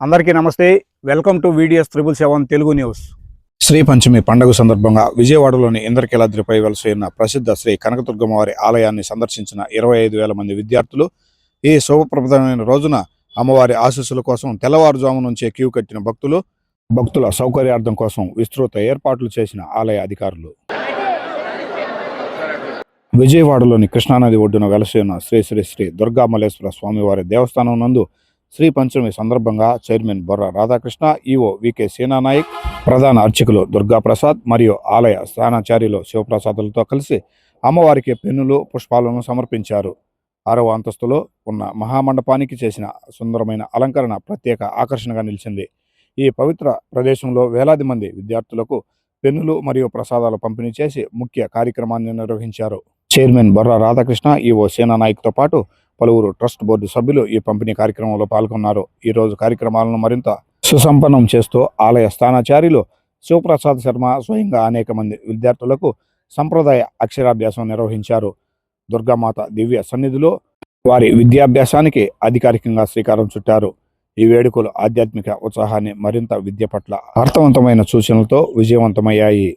అందరికీ నమస్తే. Welcome to videos triple seven Telugu news Sri Panchami పండుగ సందర్భంగా విజయవాడలోని ఇంద్రకీలాద్రిపై వెలసి ప్రసిద్ధ శ్రీ కనకదుర్గమ్మవారి ఆలయాన్ని సందర్శించిన ఇరవై ఐదు వేల మంది విద్యార్థులు ఈ శుభప్రదమైన రోజున అమ్మవారి ఆశీస్సుల కోసం తెల్లవారుజాము నుంచే క్యూ కట్టిన భక్తులు భక్తుల సౌకర్యార్థం కోసం విస్తృత ఏర్పాట్లు చేసిన ఆలయ అధికారులు. విజయవాడలోని కృష్ణానది ఒడ్డున వెలసి శ్రీ శ్రీ శ్రీ దుర్గామలేశ్వర స్వామివారి దేవస్థానం నందు శ్రీ పంచమి సందర్భంగా chairman Borra Radhakrishna EO VK Senanayak ప్రధాన అర్చకులు దుర్గా ప్రసాద్ మరియు ఆలయ స్థానాచార్యులు శివప్రసాదులతో కలిసి అమ్మవారికి పెన్నులు పుష్పాలను సమర్పించారు. ఆరవ అంతస్తులో ఉన్న మహామండపానికి చేసిన సుందరమైన అలంకరణ ప్రత్యేక ఆకర్షణగా నిలిచింది. ఈ పవిత్ర ప్రదేశంలో వేలాది మంది విద్యార్థులకు పెన్నులు మరియు ప్రసాదాలు పంపిణీ చేసి ముఖ్య కార్యక్రమాన్ని నిర్వహించారు. చైర్మన్ బొర్ర రాధాకృష్ణ ఈఓ సేనానాయక్తో పాటు పలువురు ట్రస్ట్ బోర్డు సభ్యులు ఈ పంపిణీ కార్యక్రమంలో పాల్గొన్నారు. ఈ రోజు కార్యక్రమాలను మరింత సుసంపన్నం చేస్తూ ఆలయ స్థానాచార్యులు శివప్రసాద్ శర్మ స్వయంగా అనేక మంది విద్యార్థులకు సంప్రదాయ అక్షరాభ్యాసం నిర్వహించారు. దుర్గామాత దివ్య సన్నిధిలో వారి విద్యాభ్యాసానికి అధికారికంగా శ్రీకారం చుట్టారు. ఈ వేడుకలు ఆధ్యాత్మిక ఉత్సాహాన్ని మరింత విద్య పట్ల అర్థవంతమైన సూచనలతో విజయవంతమయ్యాయి.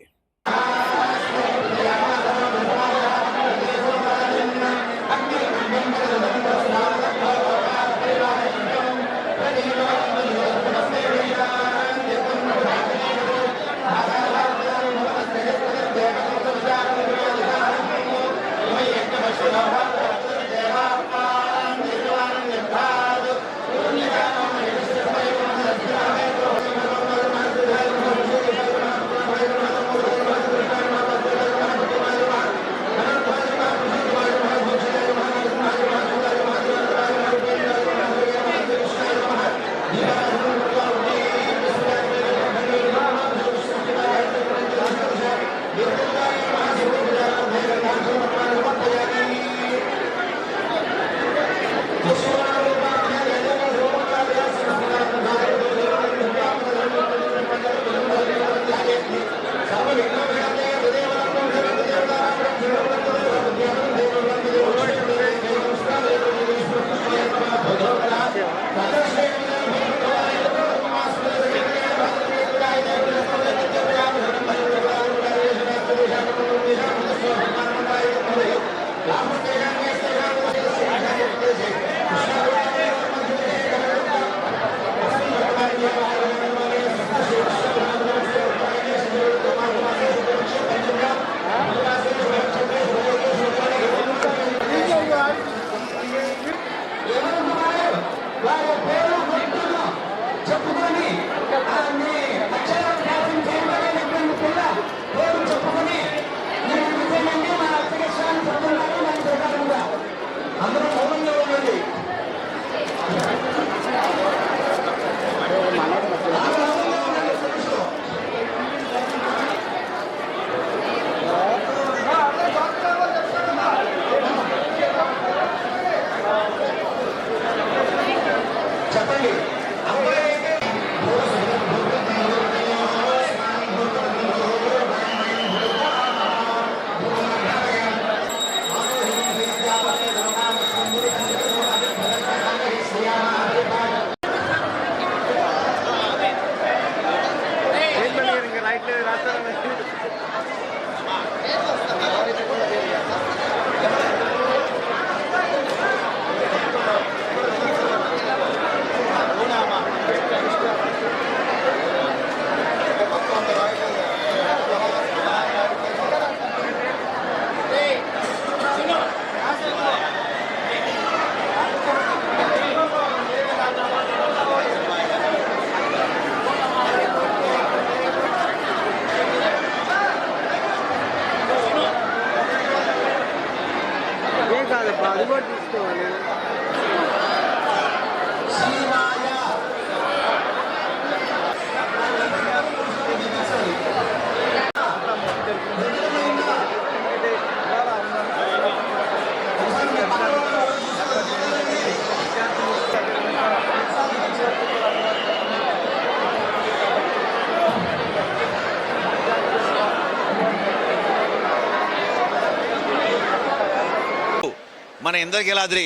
మన ఇంద్రకీలాద్రి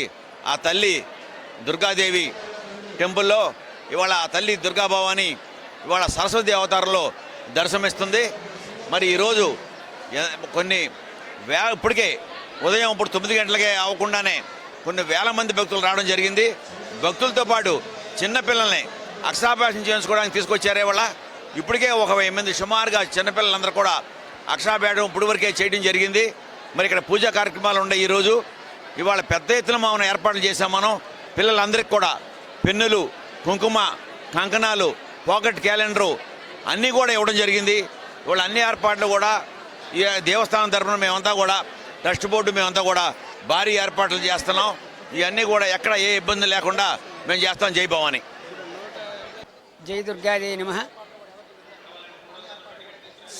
ఆ తల్లి దుర్గాదేవి టెంపుల్లో ఇవాళ ఆ తల్లి దుర్గాభవాని ఇవాళ సరస్వతి అవతారంలో దర్శనమిస్తుంది. మరి ఈరోజు కొన్ని వే ఇప్పటికే ఉదయం ఇప్పుడు తొమ్మిది గంటలకే అవ్వకుండానే కొన్ని వేల మంది భక్తులు రావడం జరిగింది. భక్తులతో పాటు చిన్నపిల్లల్ని అక్షరాభ్యాసం చేయించుకోవడానికి తీసుకొచ్చారే వాళ్ళ ఇప్పటికే ఒక వెయ్యి మంది సుమారుగా చిన్నపిల్లలందరూ కూడా అక్షరాభ్యాసం ఇప్పటివరకే వరకే చేయడం జరిగింది. మరి ఇక్కడ పూజా కార్యక్రమాలు ఉన్నాయి ఈరోజు. ఇవాళ పెద్ద ఎత్తున మనం ఏర్పాట్లు చేశాం మనం. పిల్లలందరికీ కూడా పెన్నులు కుంకుమ కంకణాలు పాకెట్ క్యాలెండరు అన్నీ కూడా ఇవ్వడం జరిగింది. ఇవాళ అన్ని ఏర్పాట్లు కూడా ఈ దేవస్థానం తరఫున మేమంతా కూడా ట్రస్ట్ బోర్డు మేమంతా కూడా భారీ ఏర్పాట్లు చేస్తున్నాం. ఇవన్నీ కూడా ఎక్కడ ఏ ఇబ్బంది లేకుండా మేము చేస్తాం. జై భవాని. జై దుర్గాదే నమ.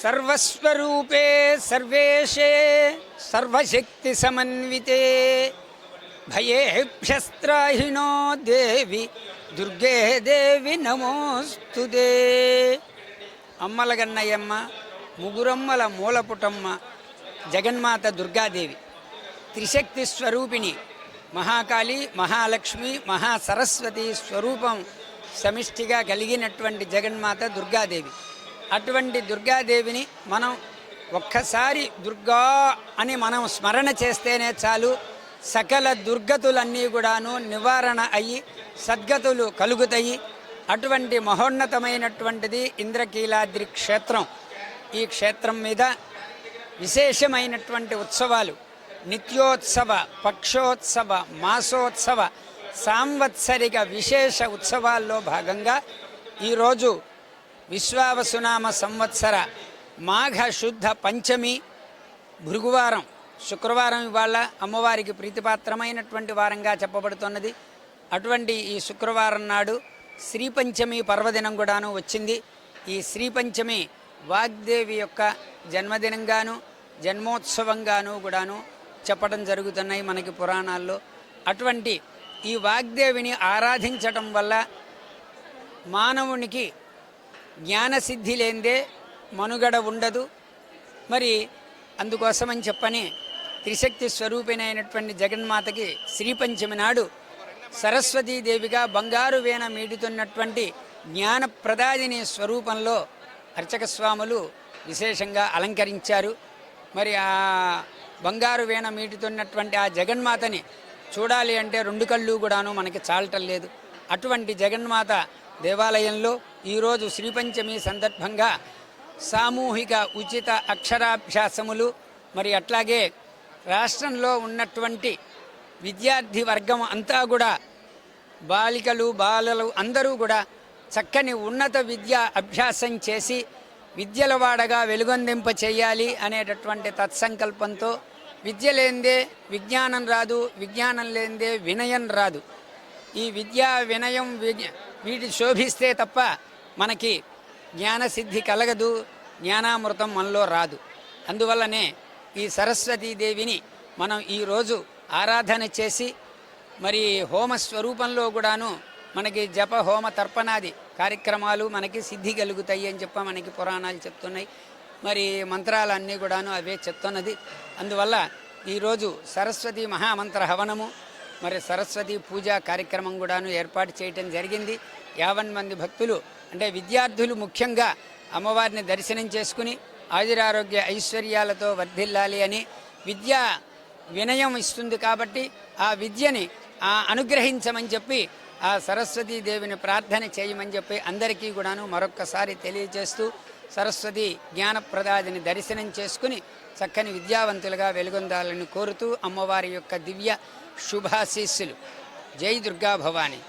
సర్వస్వరూపే సర్వేషే సర్వశక్తి సమన్వితే భయేభ్యస్త్రాహినో దేవి దుర్గే దేవి నమోస్తుదే అమ్మలగన్నయ్యమ్మ ముగురమ్మల మూలపుటమ్మ జగన్మాత దుర్గాదేవి త్రిశక్తి స్వరూపిణి మహాకాళి మహాలక్ష్మి మహాసరస్వతి స్వరూపం సమిష్టిగా కలిగినటువంటి జగన్మాత దుర్గాదేవి. అటువంటి దుర్గాదేవిని మనం ఒక్కసారి దుర్గా అని మనం స్మరణ చేస్తేనే చాలు. సకల దుర్గతులన్నీ కూడాను నివారణ అయ్యి సద్గతులు కలుగుతాయి. అటువంటి మహోన్నతమైనటువంటిది ఇంద్రకీలాద్రి క్షేత్రం. ఈ క్షేత్రం మీద విశేషమైనటువంటి ఉత్సవాలు. నిత్యోత్సవ పక్షోత్సవ మాసోత్సవ సాంవత్సరిక విశేష ఉత్సవాల్లో భాగంగా ఈరోజు విశ్వావసునామ సంవత్సర మాఘ శుద్ధ పంచమి భృగువారం. శుక్రవారం ఇవాళ అమ్మవారికి ప్రీతిపాత్రమైనటువంటి వారంగా చెప్పబడుతున్నది. అటువంటి ఈ శుక్రవారం నాడు శ్రీపంచమి పర్వదినం కూడాను వచ్చింది. ఈ శ్రీపంచమి వాగ్దేవి యొక్క జన్మదినంగాను జన్మోత్సవంగాను కూడాను చెప్పడం జరుగుతున్నాయి మనకి పురాణాల్లో. అటువంటి ఈ వాగ్దేవిని ఆరాధించటం వల్ల మానవునికి జ్ఞానసిద్ధి లేనిదే మనుగడ ఉండదు. మరి అందుకోసమని చెప్పని త్రిశక్తి స్వరూపిణైనటువంటి జగన్మాతకి శ్రీపంచమి నాడు సరస్వతీదేవిగా బంగారు వేణ మీడుతున్నటువంటి జ్ఞానప్రదాదిని స్వరూపంలో అర్చక స్వాములు విశేషంగా అలంకరించారు. మరి ఆ బంగారు వేణ మీటుతున్నటువంటి ఆ జగన్మాతని చూడాలి అంటే రెండు కళ్ళు కూడాను మనకి చాలటం లేదు. అటువంటి జగన్మాత దేవాలయంలో ఈరోజు శ్రీపంచమి సందర్భంగా సామూహిక ఉచిత అక్షరాభ్యాసములు మరి అట్లాగే రాష్ట్రంలో ఉన్నటువంటి విద్యార్థి వర్గం అంతా కూడా బాలికలు బాలలు అందరూ కూడా చక్కని ఉన్నత విద్య అభ్యాసం చేసి విద్యల వాడగా వెలుగొందింప చేయాలి అనేటటువంటి తత్సంకల్పంతో విద్య లేనిదే విజ్ఞానం రాదు విజ్ఞానం లేనిదే వినయం రాదు. ఈ విద్యా వినయం వీటి శోభిస్తే తప్ప మనకి జ్ఞానసిద్ధి కలగదు జ్ఞానామృతం మనలో రాదు. అందువల్లనే ఈ సరస్వతీదేవిని మనం ఈరోజు ఆరాధన చేసి మరి హోమ స్వరూపంలో కూడాను మనకి జప హోమ తర్పణాది కార్యక్రమాలు మనకి సిద్ధి కలుగుతాయి అని చెప్ప మనకి పురాణాలు చెప్తున్నాయి. మరి మంత్రాలన్నీ కూడాను అవే చెప్తున్నది. అందువల్ల ఈరోజు సరస్వతి మహామంత్ర హవనము మరి సరస్వతి పూజా కార్యక్రమం కూడాను ఏర్పాటు చేయటం జరిగింది. యావన్ మంది భక్తులు అంటే విద్యార్థులు ముఖ్యంగా అమ్మవారిని దర్శనం చేసుకుని ఆయురారోగ్య ఐశ్వర్యాలతో వర్ధిల్లాలి అని విద్య వినయం ఇస్తుంది కాబట్టి ఆ విద్యని ఆ అనుగ్రహించమని చెప్పి ఆ సరస్వతీ దేవిని ప్రార్థన చేయమని చెప్పి అందరికీ కూడాను మరొక్కసారి తెలియజేస్తూ సరస్వతి జ్ఞానప్రదాదిని దర్శనం చేసుకుని చక్కని విద్యావంతులుగా వెలుగొందాలని కోరుతూ అమ్మవారి యొక్క దివ్య శుభాశీస్సులు. జై దుర్గా భవాని.